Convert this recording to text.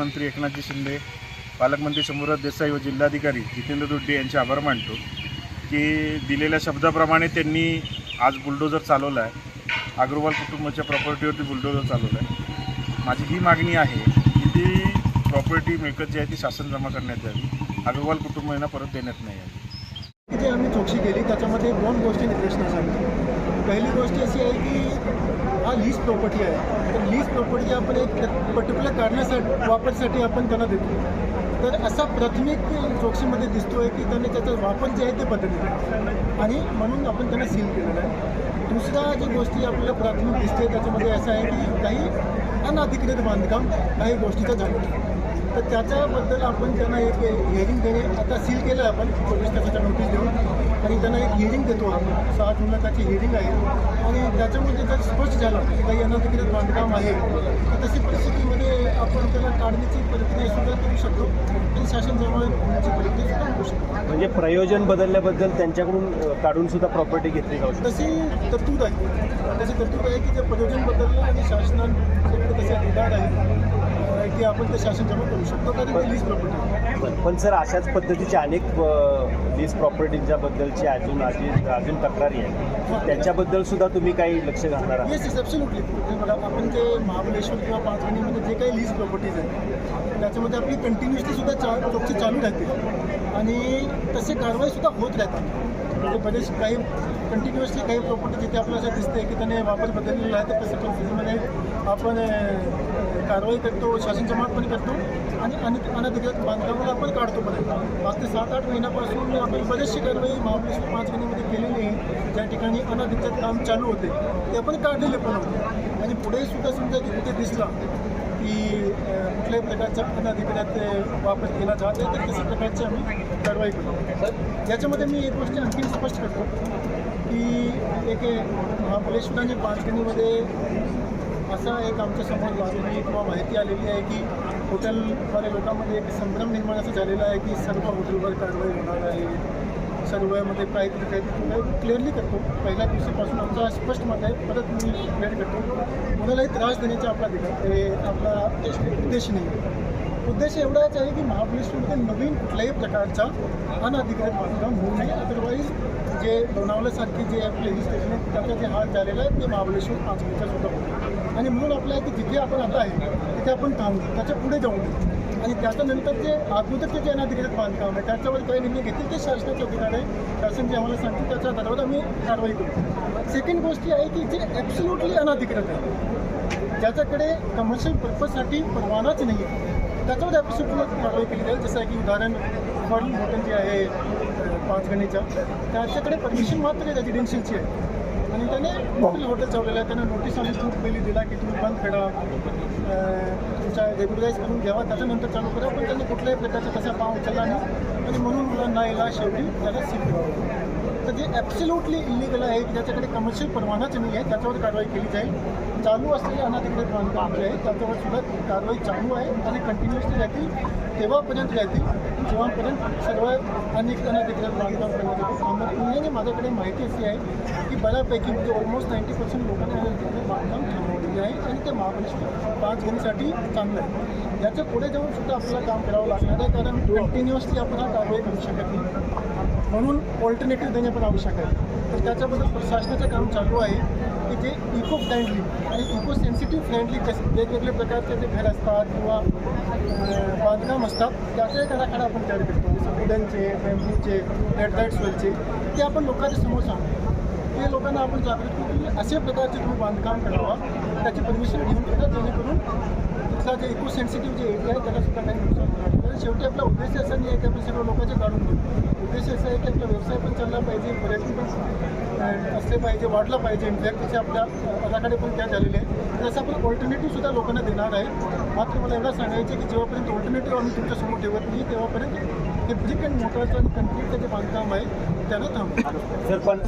मुख्यमंत्री एकनाथजी शिंदे पालकमंत्री शंभूराज देसाई व जिल्हाधिकारी जितेंद्र दुड्डे यांचे आभार मानतो की दिलेल्या शब्दाप्रमाणे त्यांनी आज बुलडोजर चालवला आहे अग्रवाल कुटुंबाच्या प्रॉपर्टीवरती बुलडोजर चालवला आहे माझी ही मागणी आहे की ती प्रॉपर्टी मिळकत जी आहे ती शासन जमा करण्यात यावी. अग्रवाल कुटुंब यांना परत देण्यात नाही यावी जी आम्ही चौकशी केली त्याच्यामध्ये दोन गोष्टी निदर्शनास आल्या. पहिली गोष्ट अशी आहे की हा लीज प्रॉपर्टी आहे. तर लीज प्रॉपर्टी आपण एक पर्टिक्युलर कारणासाठी वापरसाठी आपण त्यांना देतो. तर असा प्राथमिक चौकशीमध्ये दिसतोय की त्यांनी त्याचा वापर जे आहे ते बदलले आणि म्हणून आपण त्यांना सील केलेलं आहे. दुसरा जी गोष्टी आपल्याला प्राथमिक दिसते त्याच्यामध्ये असं आहे की काही अनधिकृत बांधकाम काही गोष्टीचं झालं. तर त्याच्याबद्दल आपण त्यांना एक हिअरिंग देणे आता सील केलं आहे आपण चोवीस तासाचा नोटीस देऊन. आणि त्यांना एक हिअरिंग देतो आपण. साठ मुलाखाची हिअरिंग आहे. आणि त्याच्यामध्ये जर स्पष्ट झालं की काही अनधिकृत बांधकाम आहे तर तशी परिस्थितीमध्ये आपण त्याला काढण्याची प्रक्रिया सुद्धा करू शकतो. आणि शासन जमा होण्याची प्रक्रिया सुद्धा करू शकतो. म्हणजे प्रयोजन बदलल्याबद्दल त्यांच्याकडून काढून सुद्धा प्रॉपर्टी घेतली जाऊ शकते. तशी तरतूद आहे. तशी तरतूद आहे की ते प्रयोजन बदललं आणि शासनाकडे तसे अधिकार आहे. की आपण ते शासन जमा करू शकतो कारण ते लीज प्रॉपर्टी पण सर अशाच पद्धतीच्या अनेक लीज प्रॉपर्टींच्या बद्दलची अजून अजून अजून तक्रारी आहे त्याच्याबद्दल सुद्धा तुम्ही काही लक्ष घालणार आहात? येस ॲब्सोल्युटली बघा आपण जे महाबळेश्वर किंवा पाचगणीमध्ये जे काही लीज प्रॉपर्टीज आहेत त्याच्यामध्ये आपली कंटिन्युअसली सुद्धा चा चौकशी चालू राहते. आणि तसे कारवाईसुद्धा होत राहतात. म्हणजे बरेच काही कंटिन्युअसली काही प्रॉपर्टी जिथे आपल्याला असं दिसते की त्याने वापर बदललेला आहे तर तसं परिस्थितीमध्ये आपण कारवाई करतो शासन जमात पण करतो आणि अनेक अनधिकृत बांधकामाला आपण काढतो पर्यंत. पाच ते सात आठ महिन्यापासून आपण बरेचशी कारवाई महाबळेश्वर पाचगणीमध्ये केलेली आहे. ज्या ठिकाणी अनधिकृत काम चालू होते ते आपण काढलेले पण होते. आणि पुढे सुद्धा समजा तिथे दिसला की कुठल्याही प्रकारचा अनधिकृत वापर केला जात आहे तर तशा प्रकारची आम्ही कारवाई करतो. याच्यामध्ये मी एक गोष्ट आणखी स्पष्ट करतो की एक महाबळेश्वर आणि पाचगणीमध्ये असा एक आमच्यासमोर बातमी किंवा माहिती आलेली आहे की हॉटेलवाल्या लोकांमध्ये एक संभ्रम निर्माण असं झालेला आहे की सर्व हॉटेलवर कारवाई होणार आहे. सर्वमध्ये काहीतरी काहीतरी क्लिअरली करतो. पहिल्या दिवशीपासून आमचा स्पष्ट मत आहे परत मी क्लिअर करतो कोणालाही त्रास देण्याचा आपला अधिकार हे आपला उद्देश नाही. आहे उद्देश एवढाच आहे की महाबळेश्वरमध्ये नवीन कुठल्याही प्रकारचा अनधिकृत बांधकाम होऊ नये. अदरवाईज जे लोणावल्यासारखे जे आपले हिल स्टेशन आहेत त्याचा जे हात झालेला आहे ते महाबळेश्वर पाच मिनिटं सुद्धा होतं आणि म्हणून आपल्या की जिथे आपण आता आहे तिथे आपण थांबू त्याच्या पुढे जाऊ आणि त्याच्यानंतर जे अगोदरचे जे अनधिकृत बांधकाम आहे त्याच्यावर काही निर्णय घेतील ते शासनाचे अधिकार आहे शासन जे आम्हाला सांगतील त्याच्या आधारावर आम्ही कारवाई करू. सेकंड गोष्टी आहे की जे ॲब्सोल्युटली अनधिकृत आहे ज्याच्याकडे कमर्शियल पर्पजसाठी परवानाच नाही आहे. त्याच्यावर ॲब्सोल्युटली कारवाई केली जाईल. जसं की उदाहरण फॉरेन हॉटेल जे आहे अं, पाचगणीच्या त्याच्याकडे परमिशन मात्र रेजिडेन्शियलची आहे. आणि त्याने हॉटेल हॉटेल चालवलेलं आहे. त्यानं नोटीस आम्ही खूप पहिली दिला की तुम्ही बंद फेडा अं, तुमचा रेग्युलराईज करून घ्यावा त्याच्यानंतर चालू करा. पण त्यांनी कुठल्याही प्रकारचा तसा पाव उचलला नाही. आणि म्हणून मुलांना याला शेवटी त्याला करावं तर जे ॲब्सोल्युटली इलिगल आहे की ज्याच्याकडे कमर्शियल परवानाच नाही आहे. त्याच्यावर कारवाई केली जाईल. चालू असलेले अनाधिकृत बांधकाम जे आहे त्याच्यावर सुद्धा कारवाई चालू आहे आणि कंटिन्युअसली राहतील. तेव्हापर्यंत राहतील. जेव्हापर्यंत सर्व अनेक अनाधिकृत बांधकाम करण्यात येते आणि माझ्याकडे माहिती अशी आहे की बऱ्यापैकी म्हणजे ऑलमोस्ट नाईंटी पर्सेंट लोकांनी अनधिकृत बांधकाम थांबवलेले आहे आणि ते महाबळेश्वर पाच घेण्यासाठी चांगलं आहे. याच्यापुढे जाऊन सुद्धा आपल्याला काम करावं लागणार आहे. कारण कंटिन्युअसली आपण हा कारवाई करू शकत नाही. म्हणून ऑल्टरनेटिव्ह देणे पण आवश्यक आहे. तर त्याच्याबद्दल प्रशासनाचं काम चालू आहे की जे इको फ्रेंडली आणि इको सेन्सिटिव्ह फ्रेंडली कसे वेगवेगळे प्रकारचे जे घर असतात किंवा बांधकाम असतात त्याचे घराकडे आपण तयार करतो. जसं वुडनचे फॅमिलीचे रेड लाइट सोलचे ते आपण लोकांच्या समोर सांगतो. ते लोकांना आपण जागृत करू की असे प्रकारचे तुम्ही बांधकाम करावा त्याची परमिशन घेऊन घेतात जेणेकरून तिथला जे इको सेन्सिटिव्ह जे एरिया आहे त्याला सुद्धा काही नुकसान तर शेवटी आपला उद्देश असा नाही आहे की आपण सर्व लोकांचे काढून घेऊ. उद्देश असा आहे की आपला व्यवसाय पण चालला पाहिजे पर्यटन पण असले पाहिजे वाढला पाहिजे. इनफॅक्ट तसे आपल्या पदाकडे पण त्या झालेले आहे तसं आपण ऑल्टरनेटिव्ह सुद्धा लोकांना देणार आहे. मात्र मला एवढं सांगायचं की जेव्हापर्यंत ऑल्टरनेटिव्ह आम्ही तुमच्यासमोर ठेवत नाही तेव्हापर्यंत हे ब्रिक अँड मोटरचं आणि कंक्रीटचं जे बांधकाम आहे त्यानं थांबतो सर पण